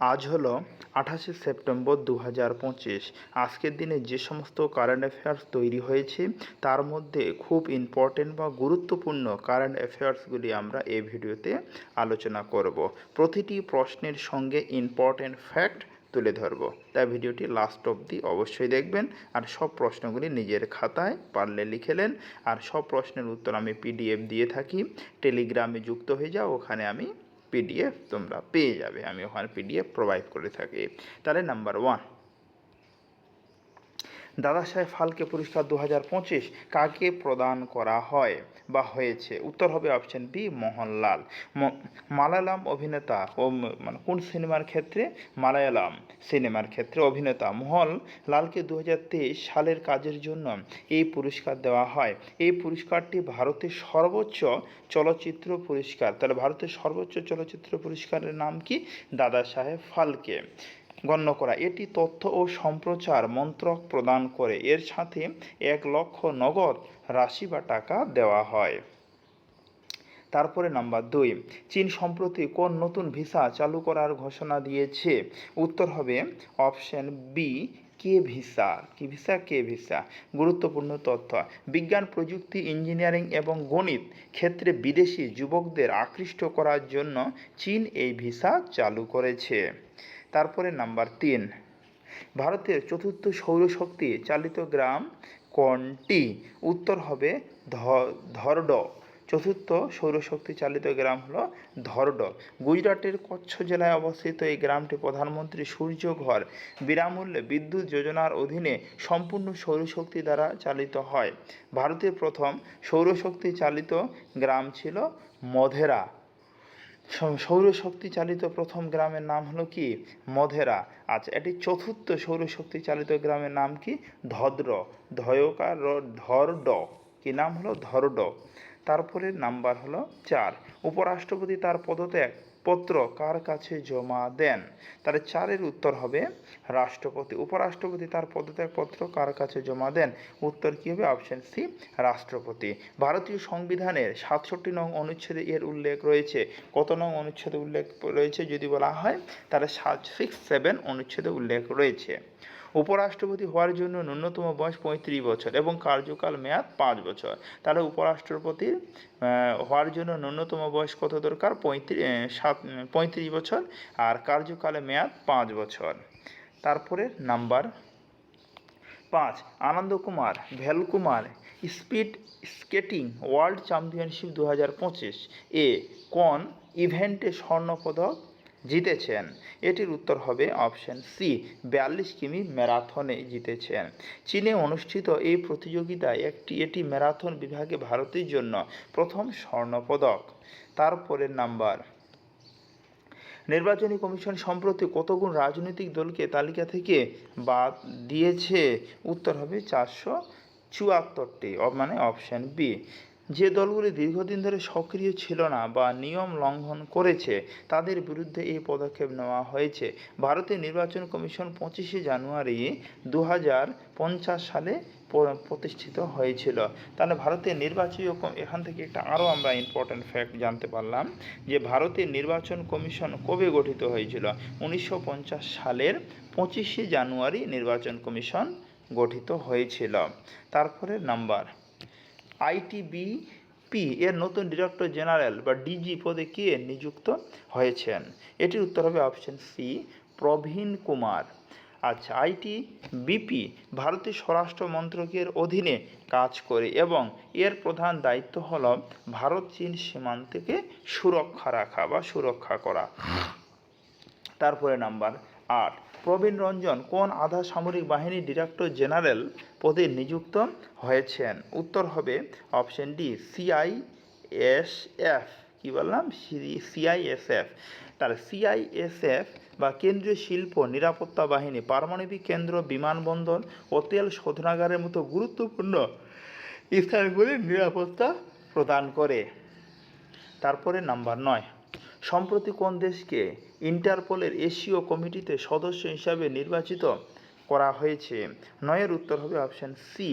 আজ হলো আঠাশে সেপ্টেম্বর দু হাজার পঁচিশ। আজকের দিনে যে সমস্ত কারেন্ট অ্যাফেয়ার্স তৈরি হয়েছে, তার মধ্যে খুব ইম্পর্টেন্ট বা গুরুত্বপূর্ণ কারেন্ট অ্যাফেয়ার্সগুলি আমরা এই ভিডিওতে আলোচনা করব। প্রতিটি প্রশ্নের সঙ্গে ইম্পর্টেন্ট ফ্যাক্ট তুলে ধরব। তাই ভিডিওটি লাস্ট অবধি অবশ্যই দেখবেন আর সব প্রশ্নগুলি নিজের খাতায় পারলে লিখেলেন আর সব প্রশ্নের উত্তর আমি পিডিএফ দিয়ে থাকি। টেলিগ্রামে যুক্ত হয়ে যাও, ওখানে আমি পিডিএফ তোমরা পেয়ে যাবে আমি ওখানে পিডিএফ প্রোভাইড করে থাকি তাহলে নাম্বার ওয়ান দাদা সাহেব ফালকে পুরস্কার দু হাজার পঁচিশ কাকে প্রদান করা হয় বা হয়েছে? উত্তর হবে অপশন বি মোহনলাল। মালায়ালাম অভিনেতা ও মানে কোন সিনেমার ক্ষেত্রে? মালায়ালাম সিনেমার ক্ষেত্রে অভিনেতা। মোহন লালকে দু হাজার তেইশ সালের কাজের জন্য এই পুরস্কার দেওয়া হয়। এই পুরস্কারটি ভারতের সর্বোচ্চ চলচ্চিত্র পুরস্কার। তাহলে ভারতের সর্বোচ্চ চলচ্চিত্র পুরস্কারের নাম কি? দাদা সাহেব ফালকে। গণ্য করা। এটি তথ্য ও সম্প্রচার মন্ত্রক প্রদান করে। এর সাথে এক লক্ষ নগদ রাশি বা টাকা দেওয়া হয়। তারপরে নাম্বার দুই, চীন সম্প্রতি কোন নতুন ভিসা চালু করার ঘোষণা দিয়েছে? উত্তর হবে অপশন বি, কে ভিসা। কি ভিসা? K visa? গুরুত্বপূর্ণ তথ্য। বিজ্ঞান, প্রযুক্তি, ইঞ্জিনিয়ারিং এবং গণিত ক্ষেত্রে বিদেশি যুবকদের আকৃষ্ট করার জন্য চীন এই ভিসা চালু করেছে। তারপরে নাম্বার তিন। ভারতের চতুর্থ সৌরশক্তি চালিত গ্রাম কোনটি? উত্তর হবে ধরড। চতুর্থ সৌরশক্তি চালিত গ্রাম হলো ধরড। গুজরাটের কচ্ছ জেলায় অবস্থিত এই গ্রামটি প্রধানমন্ত্রী সূর্যঘর বিনামূল্যে বিদ্যুৎ যোজনার অধীনে সম্পূর্ণ সৌরশক্তি দ্বারা চালিত হয়। ভারতের প্রথম সৌরশক্তি চালিত গ্রাম ছিল মধেরা। সৌরশক্তি চালিত প্রথম গ্রামের নাম হলো কি? মধেরা। আচ্ছা এটি চতুর্থ সৌরশক্তি চালিত গ্রামের নাম কি? ধদ্র। ধয়কার ধরড। কি নাম হলো? ধরড। তারপরে নাম্বার হলো চার। উপরাষ্ট্রপতি তার পদত্যাগ পত্র কার কাছে জমা দেন? তাহলে চারের উত্তর হবে রাষ্ট্রপতি। উপরাষ্ট্রপতি তার পদত্যাগ পত্র কার কাছে জমা দেন? উত্তর কী হবে? অপশন সি রাষ্ট্রপতি। ভারতীয় সংবিধানের সাতষট্টি নং অনুচ্ছেদে এর উল্লেখ রয়েছে। কত নং অনুচ্ছেদে উল্লেখ রয়েছে? যদি বলা হয় তাহলে সাত সিক্স সেভেন অনুচ্ছেদে উল্লেখ রয়েছে। উপরাষ্ট্রপতি হওয়ার জন্য ন্যূনতম বয়স পঁয়ত্রিশ বছর এবং কার্যকাল মেয়াদ পাঁচ বছর। তাহলে উপরাষ্ট্রপতির হওয়ার জন্য ন্যূনতম বয়স কত দরকার? পঁয়ত্রিশ সাত, পঁয়ত্রিশ বছর আর কার্যকালে মেয়াদ পাঁচ বছর। তারপরে নাম্বার পাঁচ Anand Kumar Velkumar, speed skating world championship দু হাজার পঁচিশ। এ, কোন ইভেন্টে স্বর্ণপদক জিতেছেন। এটির উত্তর হবে অপশন সি, বিয়াল্লিশ কিমি ম্যারাথনে জিতেছেন। চীনে অনুষ্ঠিত এই প্রতিযোগিতায় একটি, এটি ম্যারাথন বিভাগে ভারতের জন্য প্রথম স্বর্ণপদক। তারপরের নাম্বার। নির্বাচনী কমিশন সম্প্রতি কতগুণ রাজনৈতিক দলকে তালিকা থেকে বাদ দিয়েছে? উত্তর হবে চারশো চুয়াত্তরটি মানে অপশন বি। যে দলগুলি দীর্ঘদিন ধরে সক্রিয় ছিল না বা নিয়ম লঙ্ঘন করেছে, তাদের বিরুদ্ধে এই পদক্ষেপ নেওয়া হয়েছে। ভারতের নির্বাচন কমিশন পঁচিশে জানুয়ারি দু হাজার পঞ্চাশ সালে প্রতিষ্ঠিত হয়েছিল। তাহলে ভারতের নির্বাচনী এখান থেকে একটা আরও আমরা ইম্পর্ট্যান্ট ফ্যাক্ট জানতে পারলাম যে ভারতের নির্বাচন কমিশন কবে গঠিত হয়েছিল? উনিশশো পঞ্চাশ সালের পঁচিশে জানুয়ারি নির্বাচন কমিশন গঠিত হয়েছিল। তারপরে নাম্বার আইটিবিপি এর নতুন ডিরেক্টর জেনারেল বা ডিজি পদে কে নিযুক্ত হয়েছেন? এটির উত্তর হবে অপশন সি প্রবীণ কুমার। আচ্ছা আইটি বিপি ভারতের স্বরাষ্ট্র মন্ত্রকের অধীনে কাজ করে এবং এর প্রধান দায়িত্ব হল ভারত, চীন সীমান্তকে সুরক্ষা রাখা বা সুরক্ষা করা। তারপরে নাম্বার আট প্রবীণ রঞ্জন কোন আধা সামরিক বাহিনীর ডিরেক্টর জেনারেল পদে নিযুক্ত হয়েছেন? উত্তর হবে অপশন ডি সিআইএসএফ কি বললাম? সিআইএসএফ তাহলে সিআইএসএফ বা কেন্দ্রীয় শিল্প নিরাপত্তা বাহিনী, পারমাণবিক কেন্দ্র, বিমানবন্দর ও তেল শোধনাগারের মতো গুরুত্বপূর্ণ স্থানগুলির নিরাপত্তা প্রদান করে। তারপরে নাম্বার নয়। সম্প্রতি কোন দেশকে ইন্টারপোলের এশীয় কমিটিতে সদস্য হিসাবে নির্বাচিত করা হয়েছে? নয়ের উত্তর হবে option C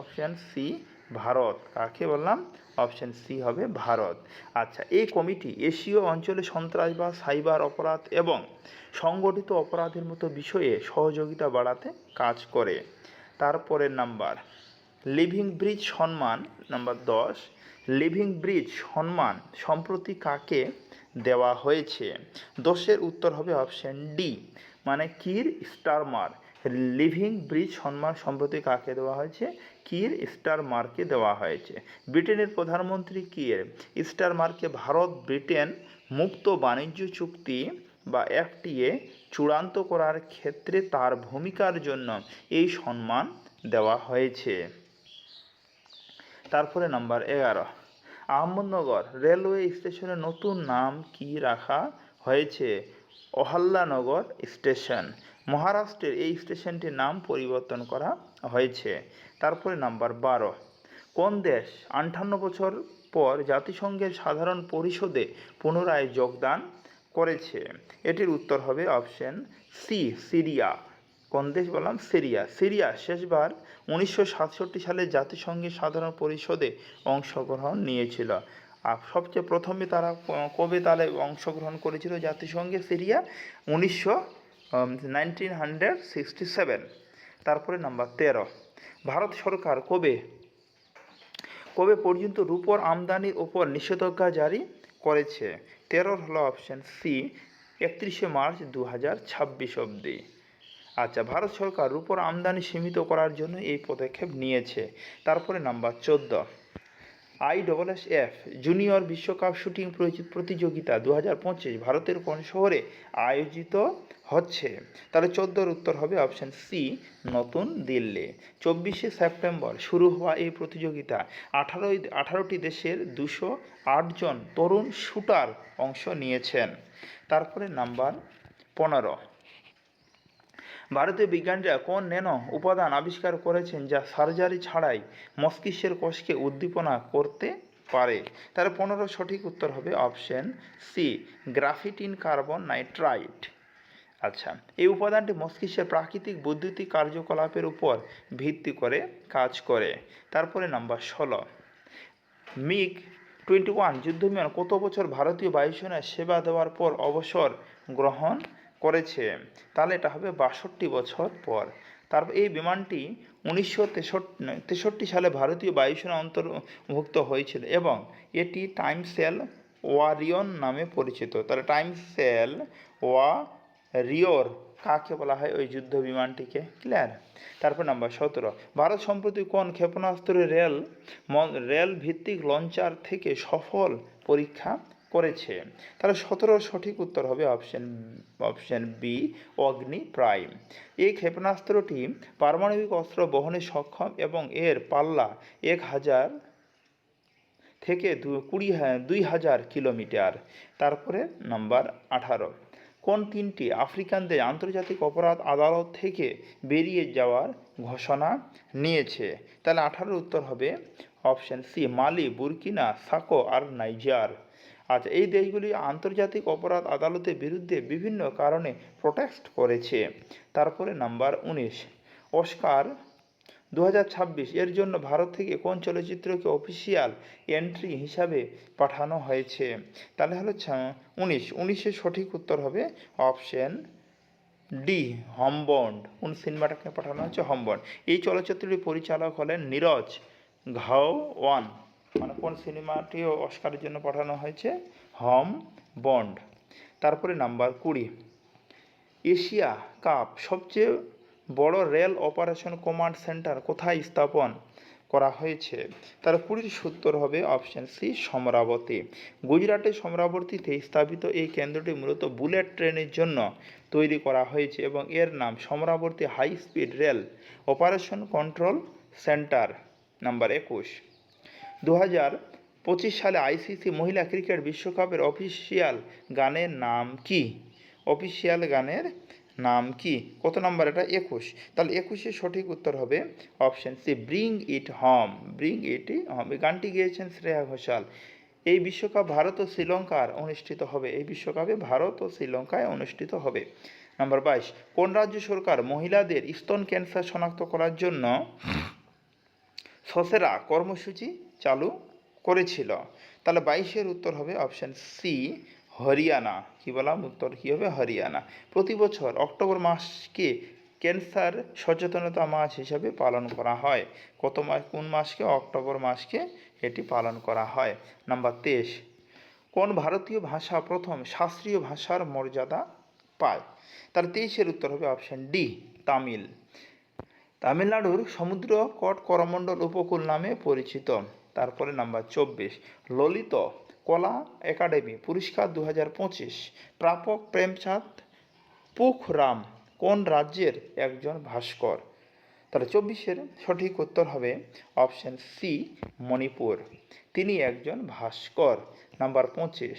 option C Bharat. কাকে বললাম? অপশন সি হবে ভারত। আচ্ছা এই কমিটি এশীয় অঞ্চলে সন্ত্রাসবাদ সাইবার অপরাধ এবং সংগঠিত অপরাধের মতো বিষয়ে সহযোগিতা বাড়াতে কাজ করে। তারপরের নাম্বার লিভিং ব্রিজ সম্মান নাম্বার দশ লিভিং ব্রিজ সম্মান সম্প্রতি কাকে দেওয়া হয়েছে? দশের উত্তর হবে অপশন ডি মানে কির স্টারমার। লিভিং ব্রিজ সম্মান সম্প্রতি কাকে দেওয়া হয়েছে? কির স্টারমারকে দেওয়া হয়েছে। ব্রিটেনের প্রধানমন্ত্রী কির? স্টারমারকে ভারত, ব্রিটেন মুক্ত বাণিজ্য চুক্তি বা এফটিএ চূড়ান্ত করার ক্ষেত্রে তার ভূমিকার জন্য এই সম্মান দেওয়া হয়েছে। তারপরে নাম্বার এগারো। আহমদনগর রেলওয়ে স্টেশনের নতুন নাম কি রাখা হয়েছে? অহল্যানগর স্টেশন। মহারাষ্ট্রের এই স্টেশনটির নাম পরিবর্তন করা হয়েছে। তারপরে নাম্বার বারো। কোন দেশ আটান্ন বছর পর জাতিসংঘের সাধারণ পরিষদে পুনরায় যোগদান করেছে? এটির উত্তর হবে অপশন সি, সিরিয়া। কোন দেশ বললাম সিরিয়া। সিরিয়া শেষবার উনিশশো সাতষট্টি সালে জাতিসংঘের সাধারণ পরিষদে অংশগ্রহণ নিয়েছিল। আর সবচেয়ে প্রথমে তারা কবে তাহলে অংশগ্রহণ করেছিল জাতিসংঘে সিরিয়া? উনিশশো নাইনটিন হান্ড্রেড সিক্সটি সেভেন তারপরে নাম্বার তেরো। ভারত সরকার কবে কবে পর্যন্ত রূপর আমদানির ওপর নিষেধাজ্ঞা জারি করেছে? তেরোর হলো অপশন সি একত্রিশে মার্চ দু হাজার ছাব্বিশ অবধি। আচ্ছা ভারত সরকার রূপর আমদানি সীমিত করার জন্য এই পদক্ষেপ নিয়েছে। তারপরে নাম্বার চোদ্দ। I double S F, junior বিশ্বকাপ শুটিং প্রতিযোগিতা দু হাজার পঁচিশ ভারতের কোন শহরে আয়োজিত হচ্ছে? তাহলে চোদ্দোর উত্তর হবে অপশন সি, নতুন দিল্লি। চব্বিশে সেপ্টেম্বর শুরু হওয়া এই প্রতিযোগিতা। আঠারোই, আঠারোটি দেশের দুশো জন তরুণ শুটার অংশ নিয়েছেন। তারপরে নাম্বার পনেরো। ভারতীয় বিজ্ঞানীরা কোন ন্যানো উপাদান আবিষ্কার করেছেন যা সার্জারি ছাড়াই মস্তিষ্কের কোষকে উদ্দীপনা করতে পারে? তার পনেরো সঠিক উত্তর হবে option C, graphitic carbon nitrite. আচ্ছা এই উপাদানটি মস্তিষ্কের প্রাকৃতিক বৈদ্যুতিক কার্যকলাপের উপর ভিত্তি করে কাজ করে। তারপরে নাম্বার ষোলো, মিগ টোয়েন্টি ওয়ান যুদ্ধবিমান কত বছর ভারতীয় বায়ুসেনায় সেবা দেওয়ার পর অবসর গ্রহণ করেছে, তাহলে এটা হবে বাষট্টি বছর পর। তারপর এই বিমানটি উনিশশো তেষট্টি সালে ভারতীয় বায়ুসেনা অন্তর্ভুক্ত হয়েছিল এবং এটি টাইম সেল ওয়ারিয়ন নামে পরিচিত। তাহলে টাইম সেল ওয়া রিওর কাকে বলা হয় ওই যুদ্ধ বিমানটিকে? ক্লিয়ার? তারপর নাম্বার সতেরো, ভারত সম্প্রতি কোন ক্ষেপণাস্ত্র রেল রেল ভিত্তিক লঞ্চার থেকে সফল পরীক্ষা করেছে। তাহলে সতেরো সঠিক উত্তর হবে option option B Agni prime. এই ক্ষেপণাস্ত্রটি পারমাণবিক অস্ত্র বহনে সক্ষম এবং এর পাল্লা এক হাজার থেকে দু, কুড়ি দুই হাজার কিলোমিটার। তারপরে নাম্বার আঠারো। কোন তিনটি আফ্রিকানদের আন্তর্জাতিক অপরাধ আদালত থেকে বেরিয়ে যাওয়ার ঘোষণা নিয়েছে? তাহলে আঠারোর উত্তর হবে অপশন সি মালি, বুরকিনা, সাকো আর নাইজার। আচ্ছা এই দেশগুলি আন্তর্জাতিক অপরাধ আদালতের বিরুদ্ধে বিভিন্ন কারণে প্রোটেস্ট করেছে। তারপরে নাম্বার উনিশ, অস্কার দু হাজার ছাব্বিশ এর জন্য ভারত থেকে কোন চলচ্চিত্রকে অফিসিয়াল এন্ট্রি হিসাবে পাঠানো হয়েছে? তাহলে হলো উনিশ, উনিশের সঠিক উত্তর হবে অপশন ডি হমবন্ড কোন সিনেমাটাকে পাঠানো হচ্ছে হমবন্ড এই চলচ্চিত্রটির পরিচালক হলেন নীরজ ঘাও ওয়ান মানে কোন সিনেমাটিও অস্কারের জন্য পাঠানো হয়েছে? Homebound. তারপরে নাম্বার কুড়ি। এশিয়া কাপ, সবচেয়ে বড় রেল অপারেশন কমান্ড সেন্টার কোথায় স্থাপন করা হয়েছে? তার কুড়ির সত্তর হবে অপশন সি, সমরাবতী। গুজরাটের সমরাবতীতে স্থাপিত এই কেন্দ্রটি মূলত বুলেট ট্রেনের জন্য তৈরি করা হয়েছে এবং এর নাম Samarabati high speed rail operation control centre, number একুশ। দু হাজার পঁচিশ সালে আইসিসি মহিলা ক্রিকেট বিশ্বকাপের অফিসিয়াল গানের নাম কি? অফিসিয়াল গানের নাম কি? কত নম্বর? এটা একুশ। তাহলে একুশের সঠিক উত্তর হবে option C, bring it home. Bring it home. এই গানটি গেয়েছেন শ্রেয়া ঘোষাল। এই বিশ্বকাপ ভারত ও শ্রীলঙ্কার অনুষ্ঠিত হবে। এই বিশ্বকাপে ভারত ও শ্রীলঙ্কায় অনুষ্ঠিত হবে। নাম্বার বাইশ, কোন রাজ্য সরকার মহিলাদের স্তন ক্যান্সার শনাক্ত করার জন্য সসেরা কর্মসূচি চালু করেছিল। তাহলে বাইশের উত্তর হবে অপশন সি হরিয়ানা। কি বললাম? উত্তর কী হবে? হরিয়ানা। প্রতি বছর অক্টোবর মাসকে ক্যান্সার সচেতনতা মাস হিসাবে পালন করা হয়। কত মাস? কোন মাসকে? অক্টোবর মাসকে এটি পালন করা হয়। নাম্বার তেইশ, কোন ভারতীয় ভাষা প্রথম শাস্ত্রীয় ভাষার মর্যাদা পায়? তাহলে তেইশের উত্তর হবে অপশন ডি তামিল। তামিলনাড়ুর সমুদ্র কট করমণ্ডল উপকূল নামে পরিচিত। তারপরে নাম্বার চব্বিশ, ললিত কলা একাডেমি, পুরস্কার দু হাজার পঁচিশ, প্রাপক প্রেমচাঁদ পুখরাম, কোন রাজ্যের একজন ভাস্কর? তাহলে চব্বিশের সঠিক উত্তর হবে অপশন সি, মণিপুর। তিনি একজন ভাস্কর। নাম্বার পঁচিশ,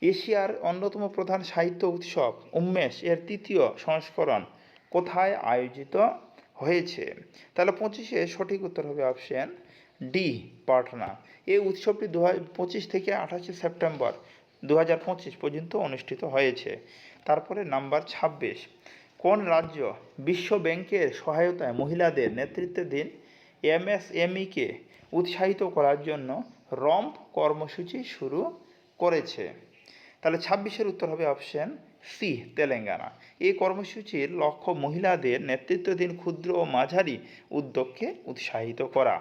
এশিয়ার অন্যতম প্রধান সাহিত্য উৎসব উন্মেষ এর তৃতীয় সংস্করণ কোথায় আয়োজিত? হয়েছে। তাহলে পঁচিশে সঠিক উত্তর হবে অপশন ডি পাটনা। এই উৎসবটি দু পঁচিশ থেকে আঠাশে সেপ্টেম্বর দু হাজার পঁচিশ পর্যন্ত অনুষ্ঠিত হয়েছে। তারপরে নাম্বার ছাব্বিশ। কোন রাজ্য বিশ্ব ব্যাংকের সহায়তায় মহিলাদের নেতৃত্বাধীন এমএসএমইকে উৎসাহিত করার জন্য রম্প কর্মসূচি শুরু করেছে? তাহলে ছাব্বিশের উত্তর হবে অপশন সি, তেলেঙ্গানা। এই কর্মসূচির লক্ষ্য মহিলাদের নেতৃত্বাধীন ক্ষুদ্র ও মাঝারি উদ্যোগকে উৎসাহিত করা।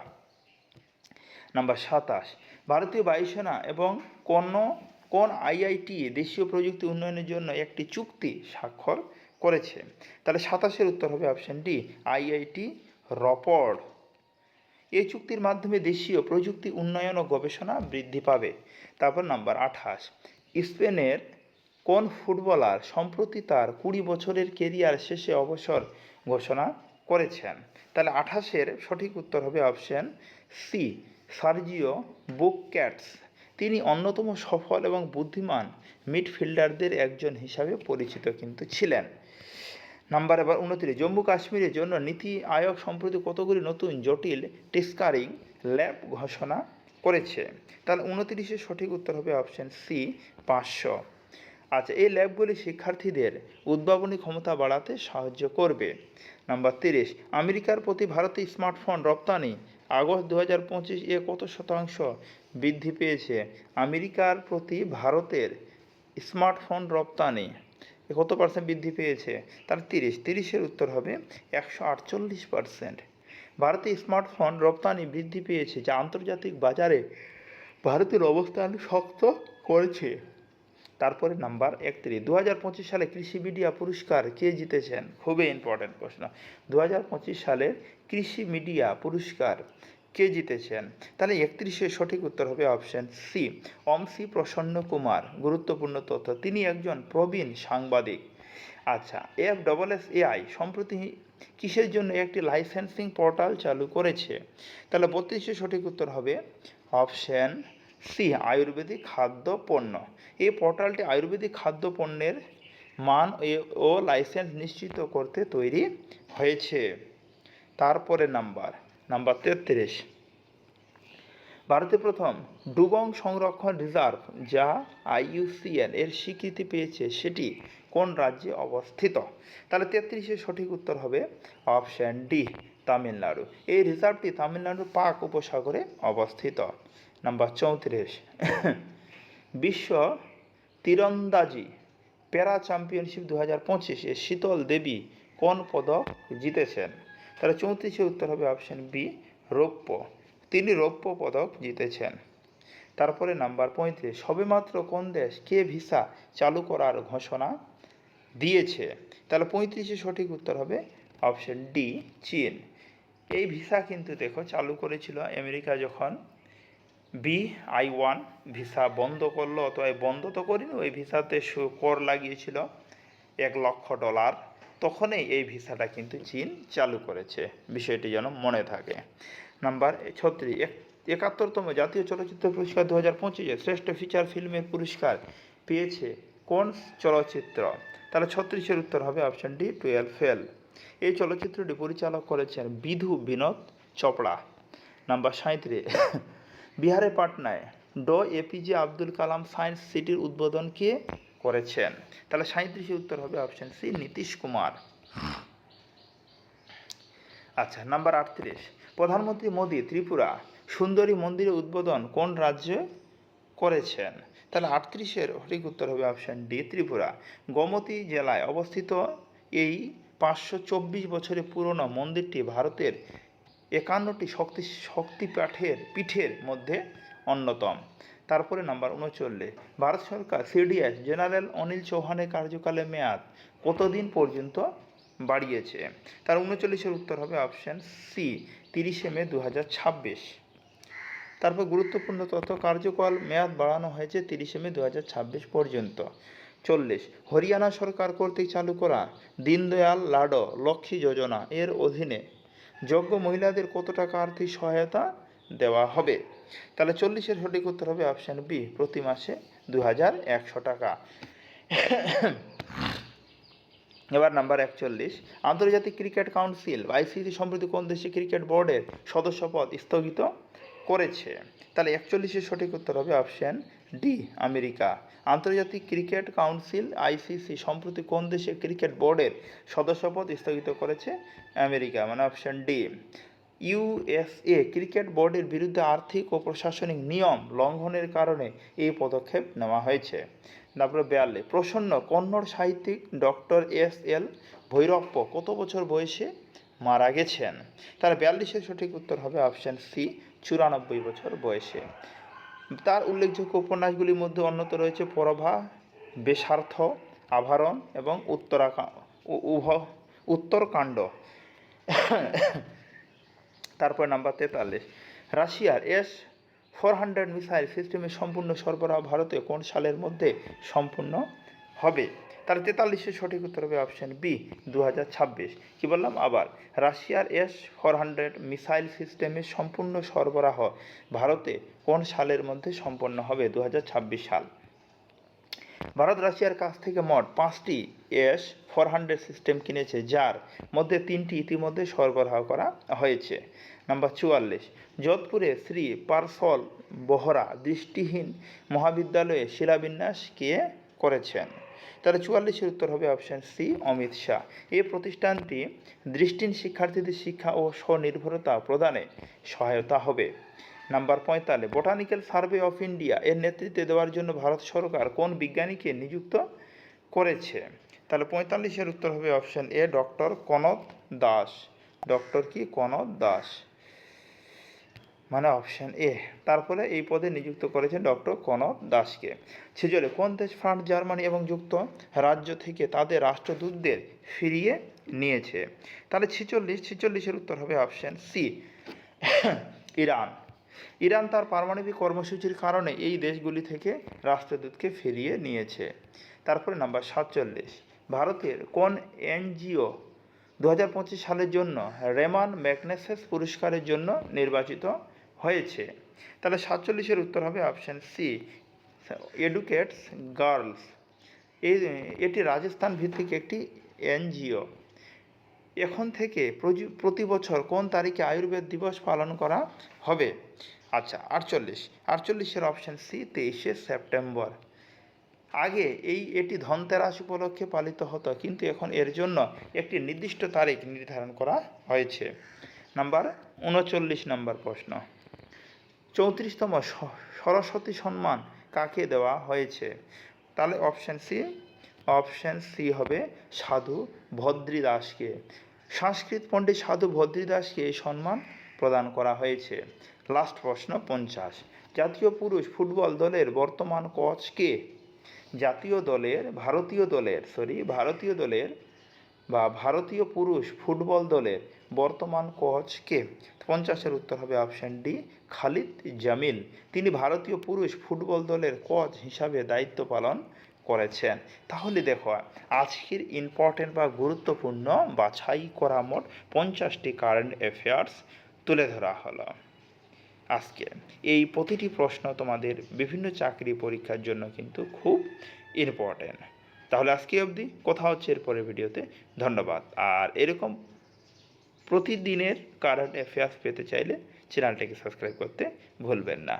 নাম্বার সাতাশ, ভারতীয় বায়ুসেনা এবং কোন কোন আইআইটি দেশীয় প্রযুক্তি উন্নয়নের জন্য একটি চুক্তি স্বাক্ষর করেছে? তাহলে সাতাশের উত্তর হবে অপশন ডি আইআইটি রপড এই চুক্তির মাধ্যমে দেশীয় প্রযুক্তি উন্নয়ন ও গবেষণা বৃদ্ধি পাবে। তারপর নাম্বার আঠাশ, স্পেনের কোন ফুটবলার সম্প্রতি তার কুড়ি বছরের কেরিয়ার শেষে অবসর ঘোষণা করেছেন? তাহলে আঠাশের সঠিক উত্তর হবে option C, Sergio Busquets তিনি অন্যতম সফল এবং বুদ্ধিমান মিডফিল্ডারদের একজন হিসাবে পরিচিত কিন্তু ছিলেন। নাম্বার এবার উনত্রিশ, জম্মু কাশ্মীরের জন্য নীতি আয়োগ সম্প্রতি কতগুলি নতুন জটিল টিস্কারিং ল্যাব ঘোষণা করেছে? তাহলে উনত্রিশের সঠিক উত্তর হবে অপশন সি, পাঁচশো। আচ্ছা এই ল্যাবগুলি শিক্ষার্থীদের উদ্ভাবনী ক্ষমতা বাড়াতে সাহায্য করবে। নাম্বার তিরিশ, আমেরিকার প্রতি ভারতে স্মার্টফোন রপ্তানি আগস্ট দু হাজার পঁচিশ এ কত শতাংশ বৃদ্ধি পেয়েছে? আমেরিকার প্রতি ভারতের স্মার্টফোন রপ্তানি কত পার্সেন্ট বৃদ্ধি পেয়েছে? তার তিরিশ, তিরিশের উত্তর হবে একশো আটচল্লিশ পার্সেন্ট ভারতে স্মার্টফোন রপ্তানি বৃদ্ধি পেয়েছে, যা আন্তর্জাতিক বাজারে ভারতের অবস্থান শক্ত করেছে। তারপরে নাম্বার একত্রিশ। দু হাজার পঁচিশ সালে কৃষি মিডিয়া পুরস্কার কে জিতেছেন? খুবই ইম্পর্ট্যান্ট প্রশ্ন। দু হাজার পঁচিশ সালে কৃষি মিডিয়া পুরস্কার কে জিতেছেন? তাহলে একত্রিশে সঠিক উত্তর হবে অপশন সি অমসি প্রসন্ন কুমার, গুরুত্বপূর্ণ তথ্য। তিনি একজন প্রবীণ সাংবাদিক। আচ্ছা এফ ডবল এস এআই সম্প্রতি কিসের জন্য একটি লাইসেন্সিং পোর্টাল চালু করেছে? তাহলে বত্রিশের সঠিক উত্তর হবে অপশন সি আয়ুর্বেদিক খাদ্য পণ্য। এই পোর্টালটি আয়ুর্বেদিক খাদ্য পণ্যের মান ও লাইসেন্স নিশ্চিত করতে তৈরি হয়েছে। তারপরে নাম্বার নাম্বার তেত্রিশ। ভারতে প্রথম ডুগং সংরক্ষণ রিজার্ভ, যা আইইউসিএন এর স্বীকৃতি পেয়েছে, সেটি কোন রাজ্যে অবস্থিত? তাহলে তেত্রিশের সঠিক উত্তর হবে অপশন ডি, তামিলনাড়ু। এই রিজার্ভটি তামিলনাড়ুর পাক উপসাগরে অবস্থিত। নাম্বার চৌত্রিশ। বিশ্ব তীরন্দাজি প্যারা চ্যাম্পিয়নশিপ দু হাজার পঁচিশে শীতল দেবী কোন পদক জিতেছেন? তাহলে চৌত্রিশের উত্তর হবে অপশন বি রৌপ্য। তিনি রৌপ্য পদক জিতেছেন। তারপরে নাম্বার পঁয়ত্রিশ, সবেমাত্র কোন দেশ কে ভিসা চালু করার ঘোষণা দিয়েছে? তাহলে পঁয়ত্রিশে সঠিক উত্তর হবে অপশন ডি চীন। এই ভিসা কিন্তু দেখো চালু করেছিল আমেরিকা যখন বি আই ওয়ান ভিসা বন্ধ করল অথবা বন্ধ তো করিনি, ওই ভিসাতে কর লাগিয়েছিল এক লক্ষ ডলার। তখনই এই ভিসাটা কিন্তু চীন চালু করেছে, বিষয়টি যেন মনে থাকে। নাম্বার ছত্রিশ একাত্তরতম জাতীয় চলচ্চিত্র পুরস্কার দু হাজার পঁচিশে শ্রেষ্ঠ ফিচার ফিল্মের পুরস্কার পেয়েছে কোন চলচ্চিত্র? তাহলে ছত্রিশের উত্তর হবে অপশন ডি, টুয়েলভ ফেল। এই চলচ্চিত্রটি পরিচালক করেছেন বিধু বিনোদ চোপড়া। নাম্বার সাঁত্রিশ বিহারের পাটনায় ড. এপিজে আব্দুল কালাম সায়েন্স সিটির উদ্বোধন কে করেছেন? তাহলে সাঁত্রিশের উত্তর হবে অপশন সি নীতিশ কুমার। আচ্ছা নাম্বার আটত্রিশ। প্রধানমন্ত্রী মোদী ত্রিপুরা সুন্দরী মন্দিরের উদ্বোধন কোন রাজ্যে করেছেন? তাহলে আটত্রিশের সঠিক উত্তর হবে অপশান ডি ত্রিপুরা। গোমতী জেলায় অবস্থিত এই পাঁচশো চব্বিশ বছরের পুরনো মন্দিরটি ভারতের একান্নটি শক্তি শক্তিপাঠের পিঠের মধ্যে অন্যতম। তারপরে নাম্বার উনচল্লিশ ভারত সরকার সিডিএস জেনারেল অনিল চৌহানের কার্যকালের মেয়াদ কতদিন পর্যন্ত বাড়িয়েছে? তার উনচল্লিশের উত্তর হবে অপশান সি তিরিশে মে দু হাজার ছাব্বিশ। তারপর গুরুত্বপূর্ণ তথ্য, কার্যকাল মেয়াদ বাড়ানো হয়েছে তিরিশে মে দু হাজার ছাব্বিশ পর্যন্ত। চল্লিশ। হরিয়ানা সরকার কর্তৃক চালু করা দীনদয়াল লাডো লক্ষ্মী যোজনা এর অধীনে যোগ্য মহিলাদের কত টাকা আর্থিক সহায়তা দেওয়া হবে? তাহলে চল্লিশের সঠিক উত্তর হবে অপশান বি প্রতি মাসে দু হাজার একশো টাকা। এবার নাম্বার একচল্লিশ, আন্তর্জাতিক ক্রিকেট কাউন্সিল আইসিসি সম্প্রতি কোন দেশে ক্রিকেট বোর্ডের সদস্যপদ স্থগিত করেছে? তাহলে একচল্লিশের সঠিক উত্তর হবে অপশান ডি আমেরিকা। আন্তর্জাতিক ক্রিকেট কাউন্সিল, আইসিসি সম্প্রতি কোন দেশে ক্রিকেট বোর্ডের সদস্যপদ স্থগিত করেছে? আমেরিকা মানে অপশান ডি। ইউএসএ ক্রিকেট বোর্ডের বিরুদ্ধে আর্থিক ও প্রশাসনিক নিয়ম লঙ্ঘনের কারণে এই পদক্ষেপ নেওয়া হয়েছে। তারপরে বেয়াল্লিশ, প্রসন্ন কন্নড় সাহিত্যিক ডক্টর এস এল ভৈরপ্প কত বছর বয়সে মারা গেছেন? তার বিয়াল্লিশের সঠিক উত্তর হবে অপশান সি, চুরানব্বই বছর বয়সে। তার উল্লেখযোগ্য উপন্যাসগুলির মধ্যে অন্যত রয়েছে পরভা, বেশার্থ, আভারণ এবং উত্তরাকা উভ, উত্তরকাণ্ড। তারপর নাম্বার তেতাল্লিশ। রাশিয়ার এস ফোর হান্ড্রেড মিসাইল সিস্টেমের সম্পূর্ণ সরবরাহ ভারতে কোন সালের মধ্যে সম্পূর্ণ হবে? তাহলে তেতাল্লিশের সঠিক উত্তর হবে অপশান বি দু কী বললাম? আবার, রাশিয়ার এস ফোর হান্ড্রেড মিসাইল সিস্টেমের সম্পূর্ণ সরবরাহ ভারতে কোন সালের মধ্যে সম্পন্ন হবে দু হাজার ছাব্বিশ সাল? ভারত, রাশিয়ার কাছ থেকে মোট পাঁচটি এস ফোর হান্ড্রেড সিস্টেম কিনেছে, যার মধ্যে তিনটি ইতিমধ্যে সরবরাহ করা হয়েছে। নাম্বার চুয়াল্লিশ, যোধপুরে শ্রী পার্সল বহরা দৃষ্টিহীন মহাবিদ্যালয়ে শিলাবিন্যাস কে করেছেন? তাহলে চুয়াল্লিশের উত্তর হবে অপশান সি অমিত শাহ। এই প্রতিষ্ঠানটি দৃষ্টিহীন শিক্ষার্থীদের শিক্ষা ও স্বনির্ভরতা প্রদানে সহায়তা হবে। নাম্বার পঁয়তাল্লিশ বোটানিক্যাল সার্ভে অফ ইন্ডিয়া এর নেতৃত্বে দেওয়ার জন্য ভারত সরকার কোন বিজ্ঞানীকে নিযুক্ত করেছে? তাহলে পঁয়তাল্লিশের উত্তর হবে option A doctor Kanad Das. Doctor কি? কনদ দাস। মানে অপশান এ তারপরে এই পদে নিযুক্ত করেছেন ডক্টর কনক দাসকে। ছেচলে কোন দেশ ফ্রান্স, জার্মানি এবং যুক্ত রাজ্য থেকে তাদের রাষ্ট্রদূতদের ফিরিয়ে নিয়েছে? তাহলে ছেচল্লিশ, ছেচল্লিশের উত্তর হবে অপশান সি ইরান। ইরান তার পারমাণবিক কর্মসূচির কারণে এই দেশগুলি থেকে রাষ্ট্রদূতকে ফিরিয়ে নিয়েছে। তারপরে নাম্বার সাতচল্লিশ, ভারতের কোন এনজিও দু হাজার পঁচিশ সালের জন্য রেমান ম্যাগনেসেস পুরস্কারের জন্য নির্বাচিত হয়েছে। তাহলে সাতচল্লিশের উত্তর হবে অপশান সি এডুকেটস গার্লস এই, এটি রাজস্থান ভিত্তিক একটি এনজিও। এখন থেকে প্রতি বছর কোন তারিখে আয়ুর্বেদ দিবস পালন করা হবে? আচ্ছা আটচল্লিশ। আটচল্লিশের অপশান সি তেইশে সেপ্টেম্বর। আগে এই, এটি ধনতেরাস উপলক্ষে পালিত হতো, কিন্তু এখন এর জন্য একটি নির্দিষ্ট তারিখ নির্ধারণ করা হয়েছে। নাম্বার উনচল্লিশ নাম্বার প্রশ্ন। চৌত্রিশতম সরস্বতী সম্মান কাকে দেওয়া হয়েছে? তাহলে অপশান সি অপশান সি হবে সাধু ভদ্রী ভদ্রিদাসকে। সংস্কৃত পণ্ডিত সাধু ভদ্রিদাসকে এই সম্মান প্রদান করা হয়েছে। লাস্ট প্রশ্ন, পঞ্চাশ। জাতীয় পুরুষ ফুটবল দলের বর্তমান কোচ কে? জাতীয় দলের, ভারতীয় দলের সরি ভারতীয় দলের বা ভারতীয় পুরুষ ফুটবল দলের বর্তমান কোচ কে? পঞ্চাশের উত্তর হবে অপশান ডি খালিদ জামিল। তিনি ভারতীয় পুরুষ ফুটবল দলের কোচ হিসাবে দায়িত্ব পালন করেছেন। তাহলে দেখো, আজকের ইম্পর্টেন্ট বা গুরুত্বপূর্ণ বাছাই করা মোট পঞ্চাশটি কারেন্ট অ্যাফেয়ার্স তুলে ধরা হলো। আজকে এই প্রতিটি প্রশ্ন তোমাদের বিভিন্ন চাকরি পরীক্ষার জন্য কিন্তু খুব ইম্পর্টেন্ট তাহলে আজকে অবধি কথা হচ্ছে এরপরের ভিডিওতে। ধন্যবাদ। আর এরকম প্রতিদিনের কারেন্ট অ্যাফেয়ার্স পেতে চাইলে চ্যানেলটাকে সাবস্ক্রাইব করতে ভুলবেন না।